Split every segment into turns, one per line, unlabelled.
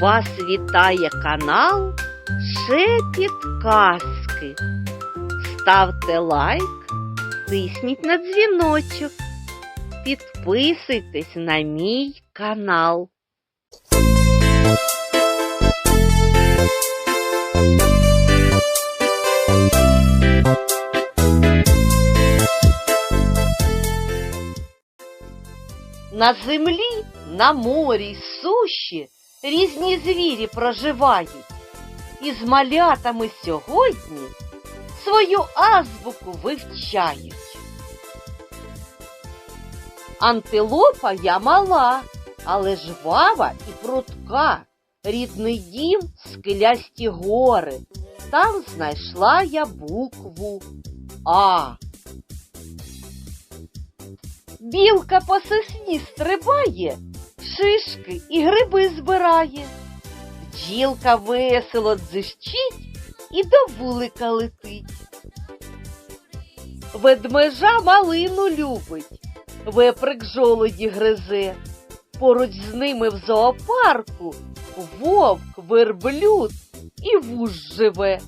Вас вітає канал Шепіт Казки. Ставте лайк, тисніть на дзвіночок, підписуйтесь на мій канал. На землі, на морі суші різні звірі проживають. І з малятами сьогодні свою азбуку вивчають. Антилопа я мала, але жвава і прутка. Рідний дім скелясті гори. Там знайшла я букву А. Білка по сосні стрибає, шишки і збирає. Бджілка весело дзищить і до вулика летить. Ведмежа малину любить, веприк жолоді гризе. Поруч з ними в зоопарку вовк, верблюд і вуж живе.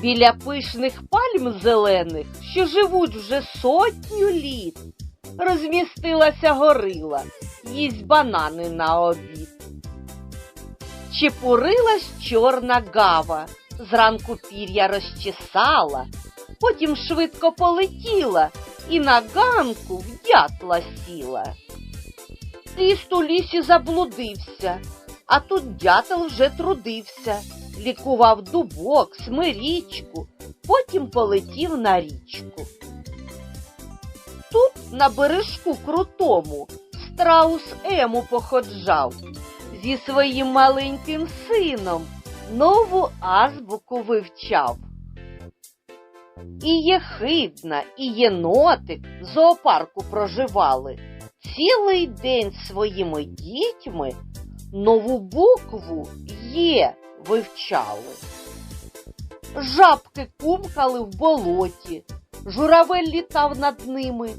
Біля пишних пальм зелених, що живуть вже сотню літ, розмістилася горила, їсть банани на обід. Чепурилась чорна гава, зранку пір'я розчесала, потім швидко полетіла і на ганку в дятла сіла. Ліст у лісі заблудився, а тут дятел вже трудився, лікував дубок, смирічку, потім полетів на річку. Тут на бережку крутому страус Ему походжав зі своїм маленьким сином нову азбуку вивчав. І єхидна, і єнотик в зоопарку проживали. Цілий день своїми дітьми нову букву Є вивчали. Жабки кумкали в болоті, журавель літав над ними.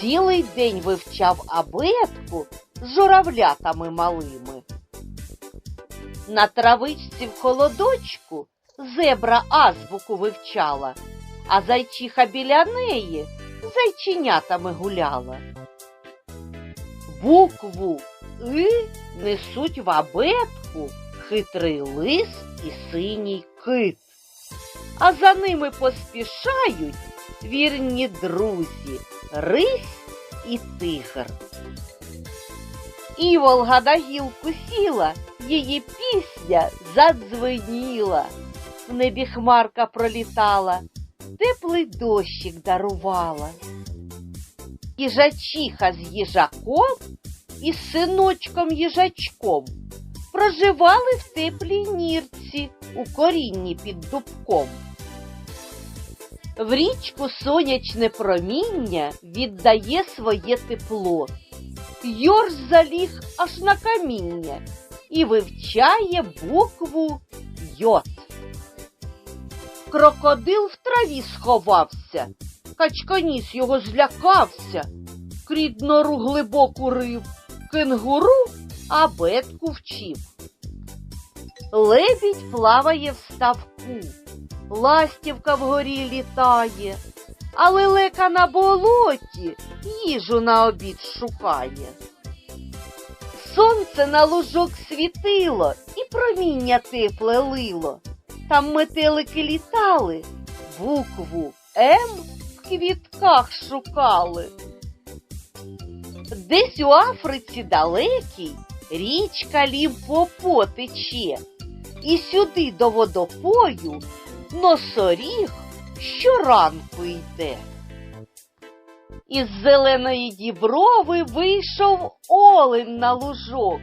Цілий день вивчав абетку з журавлятами малими. На травичці в холодочку зебра азбуку вивчала, а зайчиха біля неї зайченятами гуляла. Букву И несуть в абетку хитрий лис і синій кит, а за ними поспішають вірні друзі Рись і тигр. Іволга на гілку сіла, її пісня задзвеніла. В небі хмарка пролітала, теплий дощик дарувала. Їжачиха з їжаком і з синочком їжачком проживали в теплій нірці у корінні під дубком. В річку сонячне проміння віддає своє тепло. Йорш заліг аж на каміння і вивчає букву Йот. Крокодил в траві сховався, качканіс його злякався, крід нору глибоку рив, кенгуру абетку вчив. Лебідь плаває в ставку, ластівка вгорі літає, а лелека на болоті їжу на обід шукає. Сонце на лужок світило і проміння тепле лило. Там метелики літали, букву М в квітках шукали. Десь у Африці далекій річка Лімпопо тече, і сюди до водопою носоріг щоранку йде. Із зеленої діброви вийшов олень на лужок,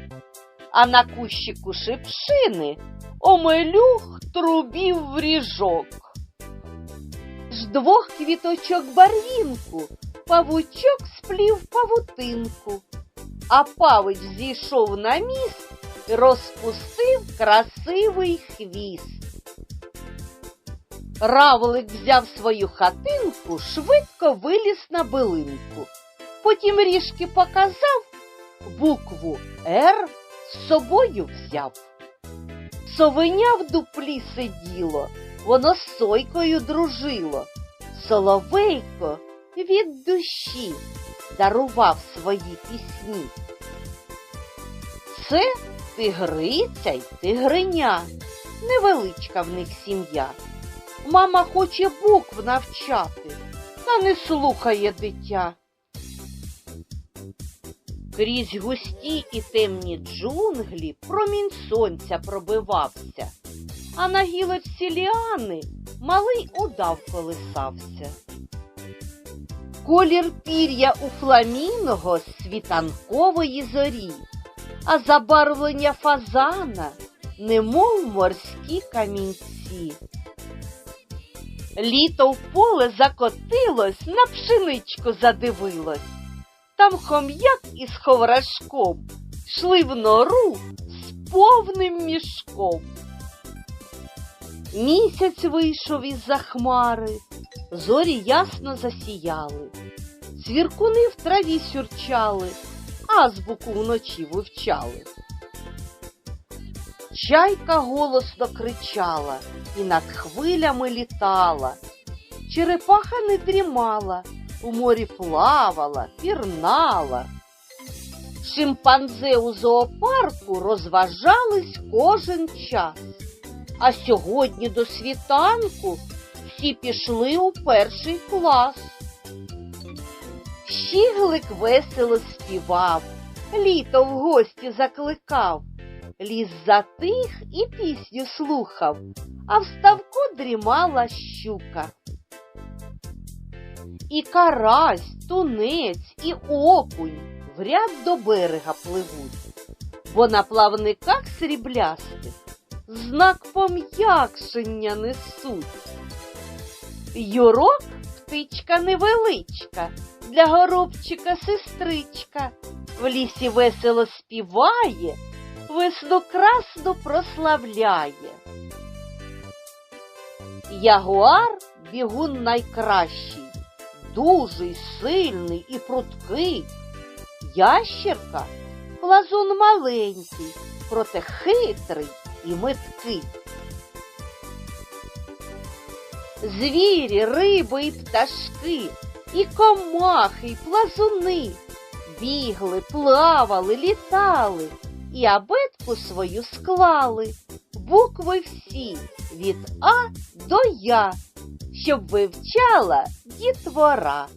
а на кущику шипшини омелюх трубів в ріжок. З двох квіточок барвінку павучок сплів павутинку, а павич зійшов на міст розпустив красивий хвіст. Равлик взяв свою хатинку, швидко виліз на билинку. Потім ріжки показав, букву Р з собою взяв. Совеня в дуплі сиділо, воно з сойкою дружило. Соловейко від душі дарував свої пісні. Це тигриця й тигриня, невеличка в них сім'я. Мама хоче букв навчати, та не слухає дитя. Крізь густі і темні джунглі промінь сонця пробивався, а на гілочці ліани малий удав колисався. Колір пір'я у фламінго з світанкової зорі, а забарвлення фазана, немов морські камінці. Літо в поле закотилось, на пшеничку задивилось. Там хом'як із ховрашком йшли в нору з повним мішком. Місяць вийшов із-за хмари, зорі ясно засіяли, цвіркуни в траві сюрчали, азбуку вночі вивчали. Чайка голосно кричала і над хвилями літала, черепаха не дрімала, у морі плавала, пірнала. Шимпанзе у зоопарку розважались кожен час, а сьогодні до світанку всі пішли у перший клас. Щіглик весело співав, літо в гості закликав, ліс затих і пісню слухав, а в ставку дрімала щука. І карась, тунець, і окунь в ряд до берега пливуть, бо на плавниках сріблястих знак пом'якшення несуть. Юрок птичка невеличка, для горобчика сестричка, в лісі весело співає, весну красну прославляє. Ягуар бігун найкращий, дужий, сильний і пруткий. Ящерка плазун маленький, проте хитрий і меткий. Звірі, риби і пташки, і комахи, і плазуни бігли, плавали, літали і абетку свою склали, букви всі від А до Я, щоб вивчала дітвора.